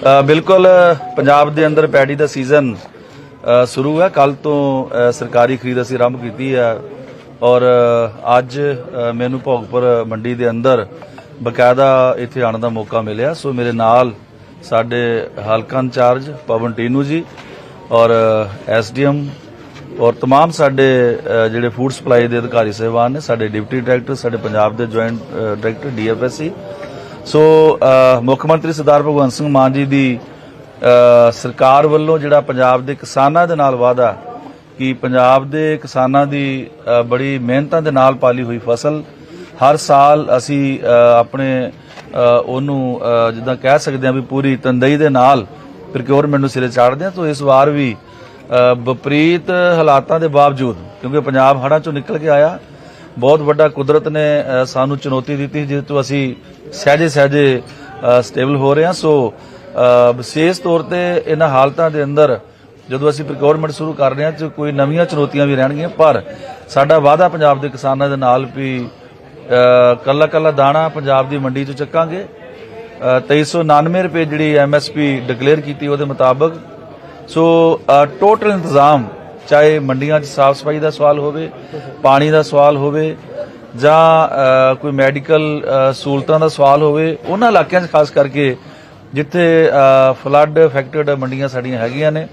ਅ, ਬਿਲਕੁਲ ਪੰਜਾਬ ਦੇ ਅੰਦਰ ਪੈਡੀ ਦਾ ਸੀਜ਼ਨ ਅ, ਸ਼ੁਰੂ ਹੈ ਕੱਲ ਤੋਂ ਅ, ਸਰਕਾਰੀ ਖਰੀਦ ਅਸੀਂ ਆਰੰਭ ਕੀਤੀ ਹੈ ਔਰ ਅ, ਅੱਜ ਅ, ਮੈਨੂੰ ਭੋਗਪੁਰ ਮੰਡੀ ਦੇ ਅੰਦਰ ਬਕਾਇਦਾ ਇੱਥੇ ਆਉਣ ਦਾ ਮੌਕਾ ਮਿਲਿਆ ਸੋ ਮੇਰੇ ਨਾਲ ਸਾਡੇ ਹਲਕਾ ਇੰਚਾਰਜ ਪਵਨ ਟੀਨੂ ਜੀ ਔਰ ਐਸਡੀਐਮ ਔਰ तमाम ਸਾਡੇ ਅ, ਜਿਹੜੇ ਫੂਡ ਸਪਲਾਈ ਦੇ ਅਧਿਕਾਰੀ ਸਹਿਬਾਨ ਨੇ ਸਾਡੇ ਡਿਪਟੀ ਡਾਇਰੈਕਟਰ ਸਾਡੇ ਪੰਜਾਬ ਦੇ ਜੁਆਇੰਟ ਡਾਇਰੈਕਟਰ ਡੀਐਫਐਸਸੀ ਸੋ ਮੁੱਖ ਮੰਤਰੀ ਸਰਦਾਰ ਭਗਵੰਤ ਸਿੰਘ ਮਾਨ ਜੀ ਦੀ ਸਰਕਾਰ ਵੱਲੋਂ ਜਿਹੜਾ ਪੰਜਾਬ ਦੇ ਕਿਸਾਨਾਂ ਦੇ ਨਾਲ ਵਾਅਦਾ ਕਿ ਪੰਜਾਬ ਦੇ ਕਿਸਾਨਾਂ ਦੀ ਬੜੀ ਮਿਹਨਤਾਂ ਦੇ ਨਾਲ ਪਾਲੀ ਹੋਈ ਫਸਲ ਹਰ ਸਾਲ ਅਸੀਂ ਆਪਣੇ ਉਹਨੂੰ ਜਿੱਦਾਂ ਕਹਿ ਸਕਦੇ ਹਾਂ ਵੀ ਪੂਰੀ ਤੰਦਈ ਦੇ ਨਾਲ ਪ੍ਰੋਕਿਉਰਮੈਂਟ ਨੂੰ ਸਿਰੇ ਚਾੜਦੇ ਹਾਂ, ਤਾਂ ਇਸ ਵਾਰ ਵੀ ਵਿਪਰੀਤ ਹਾਲਾਤਾਂ ਦੇ ਬਾਵਜੂਦ, ਕਿਉਂਕਿ ਪੰਜਾਬ ਹੜ੍ਹਾਂ ਚੋਂ ਨਿਕਲ ਕੇ ਆਇਆ ਬਹੁਤ ਵੱਡਾ ਕੁਦਰਤ ਨੇ ਸਾਨੂੰ ਚੁਣੌਤੀ ਦਿੱਤੀ ਜਿਸ ਤੋਂ ਅਸੀਂ ਸਹਿਜੇ ਸਹਿਜੇ ਸਟੇਬਲ ਹੋ ਰਹੇ ਹਾਂ। ਸੋ ਵਿਸ਼ੇਸ਼ ਤੌਰ ਤੇ ਇਹਨਾਂ ਹਾਲਤਾਂ ਦੇ ਅੰਦਰ ਜਦੋਂ ਅਸੀਂ ਪ੍ਰੋਕਿਉਰਮੈਂਟ ਸ਼ੁਰੂ ਕਰ ਰਹੇ ਹਾਂ ਤੇ ਕੋਈ ਨਵੀਆਂ ਚੁਣੌਤੀਆਂ ਵੀ ਰਹਿਣਗੀਆਂ। ਪਰ ਸਾਡਾ ਵਾਅਦਾ ਪੰਜਾਬ ਦੇ ਕਿਸਾਨਾਂ ਦੇ ਨਾਲ ਵੀ ਕੱਲਾ ਕੱਲਾ ਦਾਣਾ ਪੰਜਾਬ ਦੀ ਮੰਡੀ 'ਚ ਚੱਕਾਂਗੇ। ਅ, 2399 ਰੁਪਏ ਜਿਹੜੀ ਐਮਐਸਪੀ ਡਿਕਲੇਅਰ ਕੀਤੀ ਉਹਦੇ ਮੁਤਾਬਕ। ਸੋ ਟੋਟਲ ਇੰਤਜ਼ਾਮ ਚਾਹੇ ਮੰਡੀਆਂ 'ਚ ਸਾਫ਼ ਸਫ਼ਾਈ ਦਾ ਸਵਾਲ ਹੋਵੇ ਪਾਣੀ ਦਾ ਸਵਾਲ ਹੋਵੇ ਜਾਂ ਕੋਈ ਮੈਡੀਕਲ ਸਹੂਲਤਾਂ ਦਾ ਸਵਾਲ ਹੋਵੇ ਉਹਨਾਂ ਇਲਾਕਿਆਂ 'ਚ ਖਾਸ ਕਰਕੇ ਜਿੱਥੇ ਫਲੱਡ ਅਫੈਕਟਡ ਮੰਡੀਆਂ ਸਾਡੀਆਂ ਹੈਗੀਆਂ ਨੇ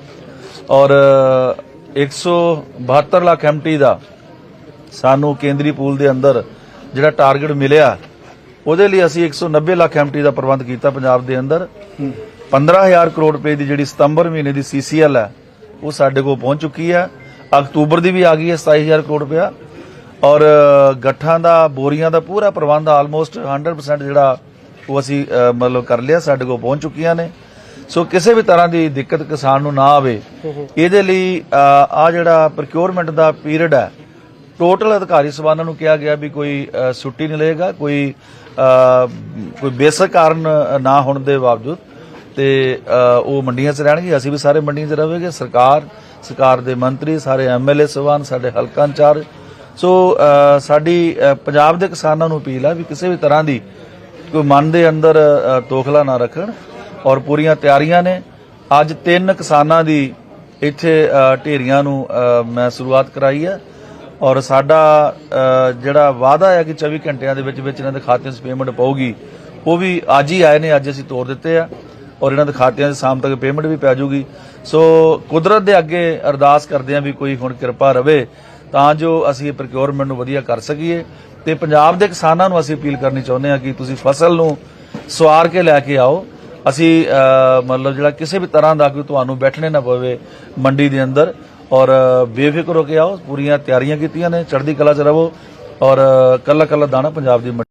ਔਰ ਅ, 172 ਲੱਖ ਐਮਟੀ ਦਾ ਸਾਨੂੰ ਕੇਂਦਰੀ ਪੂਲ ਦੇ ਅੰਦਰ ਜਿਹੜਾ ਟਾਰਗੇਟ ਮਿਲਿਆ ਉਹਦੇ ਲਈ ਅਸੀਂ 190 ਲੱਖ ਐਮਟੀ ਦਾ ਪ੍ਰਬੰਧ ਕੀਤਾ ਪੰਜਾਬ ਦੇ ਅੰਦਰ। 15000 ਕਰੋੜ ਰੁਪਏ ਦੀ ਜਿਹੜੀ ਸਤੰਬਰ ਮਹੀਨੇ ਦੀ ਸੀਸੀਐਲ ਹੈ ਉਹ ਸਾਡੇ ਕੋਲ ਪਹੁੰਚ ਚੁੱਕੀ ਹੈ ਅਕਤੂਬਰ ਦੀ ਵੀ ਆ ਗਈ ਹੈ 27000 ਕਰੋੜ ਰੁਪਇਆ। ਔਰ ਗੱਠਾਂ ਦਾ ਬੋਰੀਆਂ ਦਾ ਪੂਰਾ ਪ੍ਰਬੰਧ ਆਲਮੋਸਟ 100% ਜਿਹੜਾ ਉਹ ਅਸੀਂ ਮਤਲਬ ਕਰ ਲਿਆ ਸਾਡੇ ਕੋਲ ਪਹੁੰਚ ਚੁੱਕੀਆਂ ਨੇ। ਸੋ ਕਿਸੇ ਵੀ ਤਰ੍ਹਾਂ ਦੀ ਦਿੱਕਤ ਕਿਸਾਨ ਨੂੰ ਨਾ ਆਵੇ ਇਹਦੇ ਲਈ ਆ ਜਿਹੜਾ ਪ੍ਰੋਕਿਉਰਮੈਂਟ ਦਾ ਪੀਰੀਅਡ ਹੈ ਟੋਟਲ ਅਧਿਕਾਰੀ ਸਭਾਨਾਂ ਨੂੰ ਕਿਹਾ ਗਿਆ ਵੀ ਕੋਈ ਅ, ਛੁੱਟੀ ਨਹੀਂ ਲਏਗਾ ਕੋਈ ਕੋਈ ਬੇਸਕ ਕਾਰਨ ਨਾ ਹੋਣ ਦੇ ਬਾਵਜੂਦ ਤੇ ਉਹ ਮੰਡੀਆਂ 'ਚ ਰਹਿਣਗੇ, ਅਸੀਂ ਵੀ ਸਾਰੇ ਮੰਡੀਆਂ 'ਚ ਰਹਾਂਗੇ ਸਰਕਾਰ ਸਰਕਾਰ ਦੇ ਮੰਤਰੀ, ਸਾਰੇ ਐਮਐਲਏ ਸਵਾਨ, ਸਾਡੇ ਹਲਕਾ ਇੰਚਾਰਜ। ਸੋ ਸਾਡੀ ਪੰਜਾਬ ਦੇ ਕਿਸਾਨਾਂ ਨੂੰ ਅਪੀਲ ਆ ਵੀ ਕਿਸੇ ਵੀ ਤਰ੍ਹਾਂ ਦੀ ਕੋਈ ਮਨ ਦੇ ਅੰਦਰ ਤੋਖਲਾ ਨਾ ਰੱਖਣ ਔਰ ਪੂਰੀਆਂ ਤਿਆਰੀਆਂ ਨੇ। ਅੱਜ ਤਿੰਨ ਕਿਸਾਨਾਂ ਦੀ ਇੱਥੇ ਢੇਰੀਆਂ ਨੂੰ ਮੈਂ ਸ਼ੁਰੂਆਤ ਕਰਾਈ ਹੈ ਔਰ ਸਾਡਾ ਜਿਹੜਾ ਵਾਅਦਾ ਹੈ ਕਿ 24 ਘੰਟਿਆਂ ਦੇ ਵਿੱਚ ਵਿੱਚ ਇਹਨਾਂ ਦੇ ਖਾਤਿਆਂ 'ਚ ਪੇਮੈਂਟ ਪਾਉਗੀ ਉਹ ਵੀ ਅੱਜ ਹੀ ਆਏ ਨੇ, ਅੱਜ ਅਸੀਂ ਤੋਰ ਦਿੱਤੇ ਆ। ਔਰ ਇਹਨਾਂ ਦੇ ਖਾਤਿਆਂ 'ਚ ਸ਼ਾਮ ਤੱਕ ਪੇਮੈਂਟ ਵੀ ਪੈ ਜਾਊਗੀ। ਸੋ ਕੁਦਰਤ ਦੇ ਅੱਗੇ ਅਰਦਾਸ ਕਰਦੇ ਆ ਵੀ ਕੋਈ ਹੁਣ ਕਿਰਪਾ ਰਵੇ, ਤਾਂ ਜੋ ਅਸੀਂ ਪ੍ਰੋਕਿਉਰਮੈਂਟ ਨੂੰ ਵਧੀਆ ਕਰ ਸਕੀਏ। ਤੇ ਪੰਜਾਬ ਦੇ ਕਿਸਾਨਾਂ ਨੂੰ ਅਸੀਂ ਅਪੀਲ ਕਰਨੀ ਚਾਹੁੰਦੇ ਹਾਂ ਕਿ ਤੁਸੀਂ ਫਸਲ ਨੂੰ ਸਵਾਰ ਕੇ ਲੈ ਕੇ ਆਓ। ਅਸੀਂ ਮਤਲਬ ਜਿਹੜਾ ਕਿਸੇ ਵੀ ਤਰ੍ਹਾਂ ਦਾ ਕੋਈ ਤੁਹਾਨੂੰ ਬੈਠਣੇ ਨਾ ਪਵੇ ਮੰਡੀ ਦੇ ਅੰਦਰ, ਔਰ ਬੇਫਿਕਰ ਹੋ ਕੇ ਆਓ। ਪੂਰੀਆਂ ਤਿਆਰੀਆਂ ਕੀਤੀਆਂ ਨੇ, ਚੜ੍ਹਦੀ ਕਲਾ 'ਚ ਰਹੋ, ਔਰ ਕੱਲਾ ਕੱਲਾ ਦਾਣਾ ਪੰਜਾਬ ਦੀ ਮੰਡੀ